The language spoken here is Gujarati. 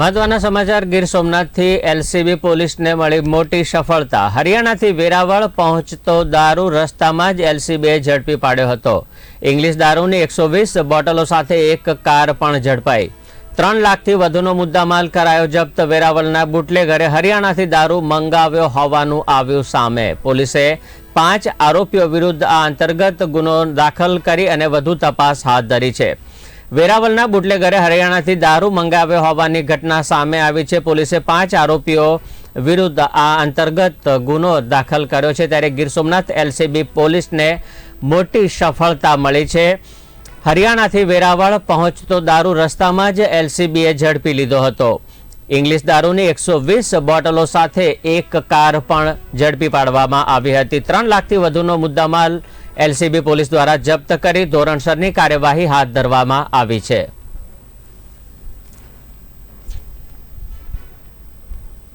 મહત્વના સમાચાર, ગીર સોમનાથથી એલસીબી પોલીસને મળી મોટી સફળતા. હરિયાણાથી વેરાવળ પહોંચતો દારૂ રસ્તામાં જ એલસીબીએ ઝડપી પાડ્યો હતો. ઇંગ્લિશ દારૂની એકસો વીસ બોટલો સાથે એક કાર પણ ઝડપાઈ. ત્રણ લાખથી વધુનો મુદ્દામાલ કરાયો જપ્ત. વેરાવળના બુટલેગરે હરિયાણાથી દારૂ મંગાવ્યો હોવાનું આવ્યું સામે. પોલીસે પાંચ આરોપીઓ વિરુદ્ધ આ અંતર્ગત ગુનો દાખલ કરી અને વધુ તપાસ હાથ ધરી છે. વેરાવળના બુટલેગરે હરિયાણાથી દારૂ મંગાવ્યો હોવાની ઘટના સામે આવી છે. પોલીસે પાંચ આરોપીઓ વિરુદ્ધ આ અંતર્ગત ગુનો દાખલ કર્યો છે. ત્યારે ગીર સોમનાથ એલસીબી પોલીસને મોટી સફળતા મળી છે. હરિયાણાથી વેરાવળ પહોંચતો દારૂ રસ્તામાં જ એલસીબીએ ઝડપી લીધો હતો. ઇંગ્લિશ દારૂની એકસો વીસ બોટલો સાથે એક કાર પણ ઝડપી પાડવામાં આવી હતી. ત્રણ લાખથી વધુનો મુદ્દામાલ એલસીબી પોલીસ દ્વારા જપ્ત કરી ધોરણસરની કાર્યવાહી હાથ ધરવામાં આવી છે.